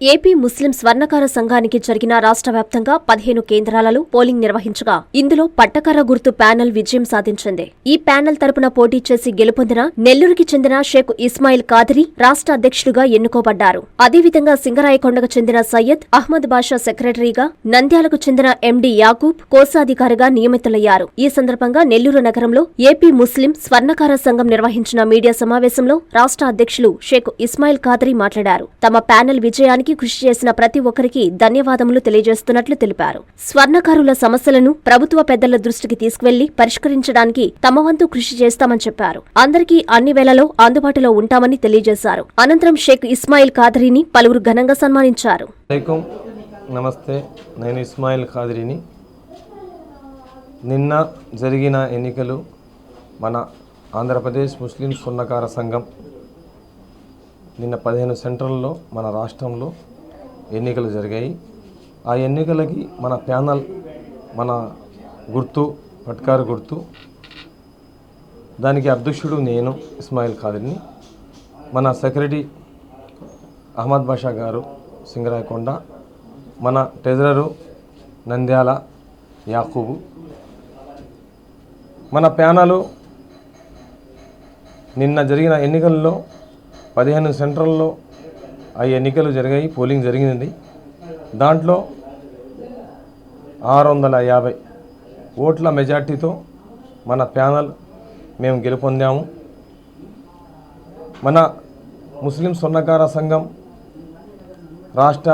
AP ముస్లిం స్వర్ణకార సంఘానికి జరిగిన రాష్ట్ర వ్యాప్తంగా పదిహేను కేంద్రాలలో పోలింగ్ నిర్వహించగా ఇందులో పట్టకర గుర్తు ప్యానెల్ విజయం సాధించింది. ఈ ప్యానెల్ తరపున పోటీ చేసి గెలుపొందిన నెల్లూరుకి చెందిన షేక్ ఇస్మాయిల్ కాదరి రాష్ట్ర అధ్యక్షుడిగా ఎన్నుకోబడ్డారు. అదేవిధంగా సింగరాయకొండకు చెందిన సయ్యద్ అహ్మద్ బాషా సెక్రటరీగా నంద్యాలకు చెందిన ఎండి యాకూబ్ కోశాధికారిగా నియమితులయ్యారు. ఈ సందర్భంగా నెల్లూరు నగరంలో ఏపీ ముస్లిం స్వర్ణకార సంఘం నిర్వహించిన మీడియా సమావేశంలో రాష్ట్ర అధ్యక్షులు షేక్ ఇస్మాయిల్ కాదరి మాట్లాడారు. తమ ప్యానెల్ విజయానికి కృషి చేసిన ప్రతి ఒక్కరికి ధన్యవాదములు తెలియజేస్తున్నట్లు తెలిపారు. స్వర్ణకారుల సమస్యలను ప్రభుత్వ పెద్దల దృష్టికి తీసుకువెళ్ళి పరిష్కరించడానికి తమ వంతు కృషి చేస్తామని చెప్పారు. అందరికీ అన్ని వేళలో అందుబాటులో ఉంటామని తెలియజేశారు. అనంతరం షేక్ ఇస్మాయిల్ ఖాదరీని పలువురు ఘనంగా సన్మానించారు. నమస్తే. నేను ఇస్మాయిల్ ఖాదరీని. నిన్న జరిగిన ఎన్నికలు మన ఆంధ్రప్రదేశ్ ముస్లిం సున్నకార సంఘం నిన్న పదిహేను సెంటర్లలో మన రాష్ట్రంలో ఎన్నికలు జరిగాయి. ఆ ఎన్నికలకి మన ప్యానల్ మన గుర్తు పట్కారు గుర్తు. దానికి అధ్యక్షుడు నేను ఇస్మాయిల్ ఖాదర్ని. మన సెక్రటరీ అహ్మద్ బాషా గారు సింగరాయకొండ. మన ట్రెజరరు నంద్యాల యాకూబు. మన ప్యానలు నిన్న జరిగిన ఎన్నికల్లో పదిహేను సెంట్రల్లో ఆ ఎన్నికలు జరిగాయి పోలింగ్ జరిగింది. దాంట్లో ఆరు వందల యాభై ఓట్ల మెజార్టీతో మన ప్యానల్ మేము గెలుపొందాము. మన ముస్లిం స్వర్ణకార సంఘం రాష్ట్ర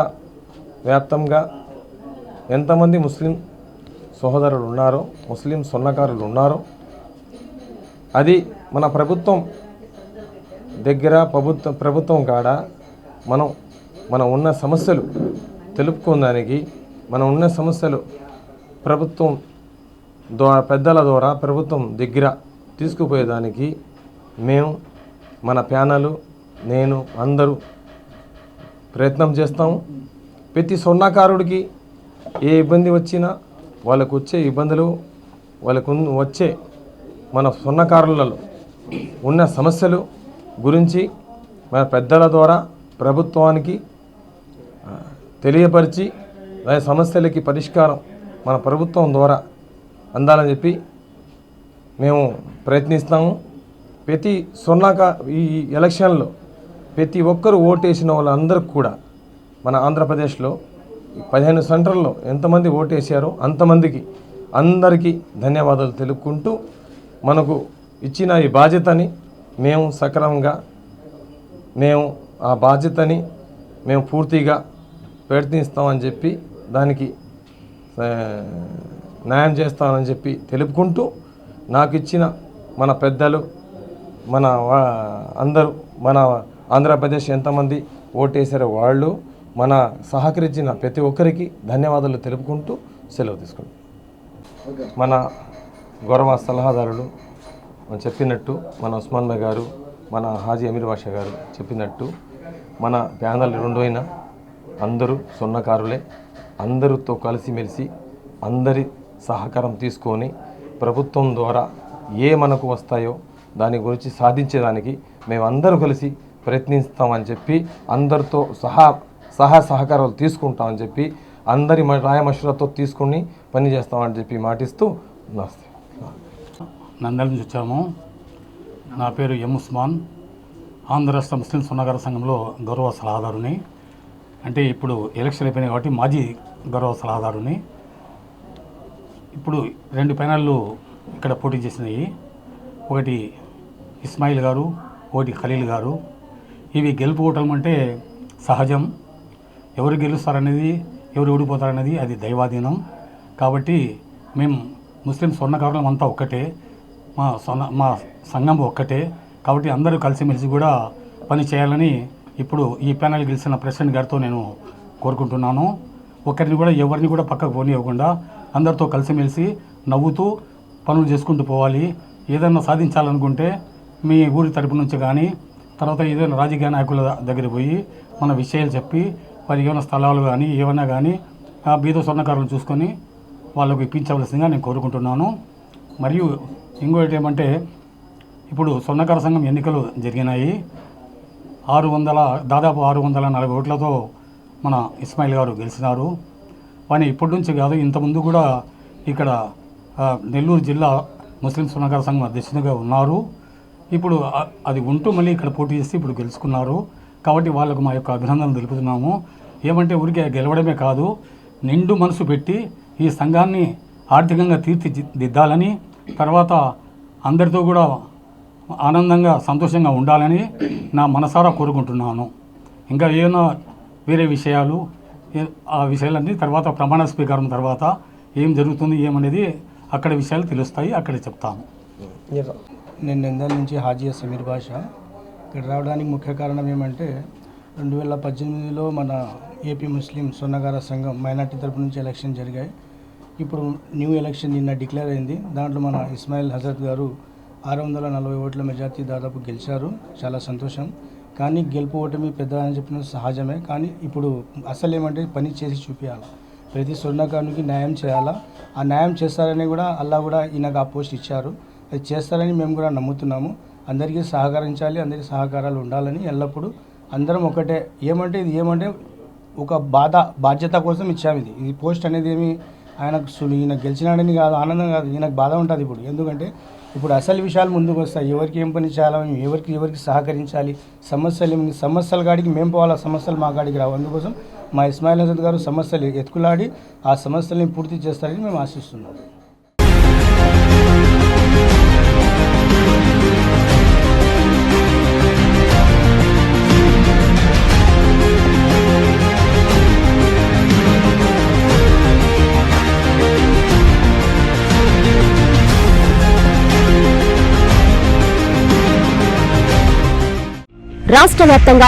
వ్యాప్తంగా ఎంతమంది ముస్లిం సహోదరులు ఉన్నారో ముస్లిం స్వర్ణకారులు ఉన్నారో అది మన ప్రభుత్వం దగ్గర ప్రభుత్వం ప్రభుత్వం కాడ మనం మనం ఉన్న సమస్యలు తెలుపుకోవడానికి మనం ఉన్న సమస్యలు ప్రభుత్వం ద్వారా పెద్దల ద్వారా ప్రభుత్వం దగ్గర తీసుకుపోయేదానికి మేము మన ప్యానలు నేను అందరూ ప్రయత్నం చేస్తాము ప్రతి స్వర్ణకారుడికి ఏ ఇబ్బంది వచ్చినా వాళ్ళకు వచ్చే ఇబ్బందులు వాళ్ళకు వచ్చే మన స్వర్ణకారులలో ఉన్న సమస్యలు గురించి మన పెద్దల ద్వారా ప్రభుత్వానికి తెలియపరిచి ఆ సమస్యలకి పరిష్కారం మన ప్రభుత్వం ద్వారా అందాలని చెప్పి మేము ప్రయత్నిస్తాము ప్రతి సున్నాక ఈ ఎలక్షన్లో ప్రతి ఒక్కరు ఓటేసిన వాళ్ళందరికీ కూడా మన ఆంధ్రప్రదేశ్లో పదిహేను సెంటర్లో ఎంతమంది ఓటేసారో అంతమందికి అందరికీ ధన్యవాదాలు తెలుపుకుంటూ మనకు ఇచ్చిన ఈ బాధ్యతని మేము సక్రమంగా మేము ఆ బాధ్యతని మేము పూర్తిగా ప్రయత్నిస్తామని చెప్పి దానికి న్యాయం చేస్తామని చెప్పి తెలుపుకుంటూ నాకు ఇచ్చిన మన పెద్దలు మన వా- అందరూ మన ఆంధ్రప్రదేశ్ ఎంతమంది ఓటేసారో వాళ్ళు మన సహకరించిన ప్రతి ఒక్కరికి ధన్యవాదాలు తెలుపుకుంటూ సెలవు తీసుకుంటాం మన గౌరవ సలహాదారులు చెప్పినట్టు మన ఉస్మాన్ భాయ్ గారు మన హాజీ అమీర్ బాషా గారు చెప్పినట్టు మన ప్యానల్ రెండు అయినా అందరూ సున్నకారులే అందరితో కలిసిమెలిసి అందరి సహకారం తీసుకొని ప్రభుత్వం ద్వారా ఏ మనకు వస్తాయో దాని గురించి సాధించేదానికి మేమందరూ కలిసి ప్రయత్నిస్తామని చెప్పి అందరితో సహా సహా సహకారాలు తీసుకుంటామని చెప్పి అందరి మ- రాయమషులతో తీసుకుని పని చేస్తామని చెప్పి మాటిస్తూ నమస్తే. నంద్యాల నుంచి వచ్చాము. నా పేరు ఎం ఉస్మాన్. ఆంధ్ర రాష్ట్ర ముస్లిం సున్నగార సంఘంలో గౌరవ సలహాదారుని. అంటే ఇప్పుడు ఎలక్షన్ అయిపోయినాయి కాబట్టి మాజీ గౌరవ సలహాదారుని. ఇప్పుడు రెండు ప్యానళ్ళు ఇక్కడ పోటీ చేసినాయి. ఒకటి ఇస్మాయిల్ గారు ఒకటి ఖలీల్ గారు. ఇవి గెలుపుకోవటం అంటే సహజం. ఎవరు గెలుస్తారనేది ఎవరు ఓడిపోతారనేది అది దైవాధీనం. కాబట్టి మేము ముస్లిం స్వర్ణకారులం అంతా ఒక్కటే. మా సొన్న మా సంఘం ఒక్కటే. కాబట్టి అందరూ కలిసిమెలిసి కూడా పని చేయాలని ఇప్పుడు ఈ ప్యానల్ గెలిచిన ప్రెసిడెంట్ గారితో నేను కోరుకుంటున్నాను. ఒకరిని కూడా ఎవరిని కూడా పక్కకు పోనివ్వకుండా అందరితో కలిసిమెలిసి నవ్వుతూ పనులు చేసుకుంటూ పోవాలి. ఏదైనా సాధించాలనుకుంటే మీ ఊరి తరపు నుంచి కానీ తర్వాత ఏదైనా రాజకీయ నాయకుల దగ్గర పోయి మన విషయాలు చెప్పి వారికి ఏమైనా స్థలాలు కానీ ఏమైనా కానీ ఆ బీద స్వర్ణకారులను చూసుకొని వాళ్ళకు ఇప్పించవలసిందిగా నేను కోరుకుంటున్నాను. మరియు ఇంకోటి ఏమంటే ఇప్పుడు స్వర్ణకార సంఘం ఎన్నికలు జరిగినాయి. ఆరు వందల దాదాపు ఆరు వందల నలభై ఓట్లతో మన ఇస్మాయిల్ గారు గెలిచినారు. కానీ ఇప్పటి నుంచి కాదు ఇంతకుముందు కూడా ఇక్కడ నెల్లూరు జిల్లా ముస్లిం సున్నకర సంఘం అధ్యక్షునిగా ఉన్నారు. ఇప్పుడు అది ఉంటూ మళ్ళీ ఇక్కడ పోటీ చేసి ఇప్పుడు గెలుచుకున్నారు. కాబట్టి వాళ్ళకు మా యొక్క అభినందనలు తెలుపుతున్నాము. ఏమంటే ఊరికే గెలవడమే కాదు నిండు మనసు పెట్టి ఈ సంఘాన్ని ఆర్థికంగా తీర్చిదిద్దాలని తర్వాత అందరితో కూడా ఆనందంగా సంతోషంగా ఉండాలని నా మనసారా కోరుకుంటున్నాను. ఇంకా ఏమైనా వేరే విషయాలు? ఆ విషయాలన్నీ తర్వాత ప్రమాణ స్వీకారం తర్వాత ఏం జరుగుతుంది ఏమనేది అక్కడ విషయాలు తెలుస్తాయి అక్కడ చెప్తాను. నేను నిందల నుంచి హాజీ సమీర్ భాష ఇక్కడ రావడానికి ముఖ్య కారణం ఏమంటే రెండు వేల పద్దెనిమిదిలో మన ఏపీ ముస్లిం సున్నగార సంఘం మైనార్టీ తరపు నుంచి ఎలక్షన్ జరిగాయి. ఇప్పుడు న్యూ ఎలక్షన్ నిన్న డిక్లేర్ అయింది. దాంట్లో మన ఇస్మాయిల్ హజరత్ గారు ఆరు వందల నలభై ఓట్ల మెజార్టీ దాదాపు గెలిచారు. చాలా సంతోషం. కానీ గెలుపు ఓటమి పెద్ద అని చెప్పిన సహజమే. కానీ ఇప్పుడు అసలు ఏమంటే పని చేసి చూపించాలి ప్రతి స్వర్ణకారునికి న్యాయం చేయాలా? ఆ న్యాయం చేస్తారని కూడా అల్లా కూడా ఈయనకు ఆ పోస్ట్ ఇచ్చారు. అది చేస్తారని మేము కూడా నమ్ముతున్నాము. అందరికీ సహకరించాలి అందరికీ సహకారాలు ఉండాలని ఎల్లప్పుడూ అందరం ఒకటే. ఏమంటే ఇది ఏమంటే ఒక బాధ బాధ్యత కోసం ఇచ్చాము ఇది. ఇది పోస్ట్ అనేది ఏమి ఆయనకు సు- ఈయన గెలిచినాడని కాదు ఆనందం కాదు ఈయనకు బాధ ఉంటుంది ఇప్పుడు. ఎందుకంటే ఇప్పుడు అసలు విషయాలు ముందుకు వస్తాయి ఎవరికి ఏం పని చేయాలి ఎవరికి ఎవరికి సహకరించాలి? సమస్యలు ఏమి సమస్యల కాడికి మేము పోవాలి? సమస్యలు మా కాడికి రావు. అందుకోసం మా ఇస్మాయిల్ హజరత్ గారు సమస్యలు ఎత్తుకులాడి ఆ సమస్యల్ని పూర్తి చేస్తారని మేము ఆశిస్తున్నాం. రాష్ట్ర వ్యాప్తంగా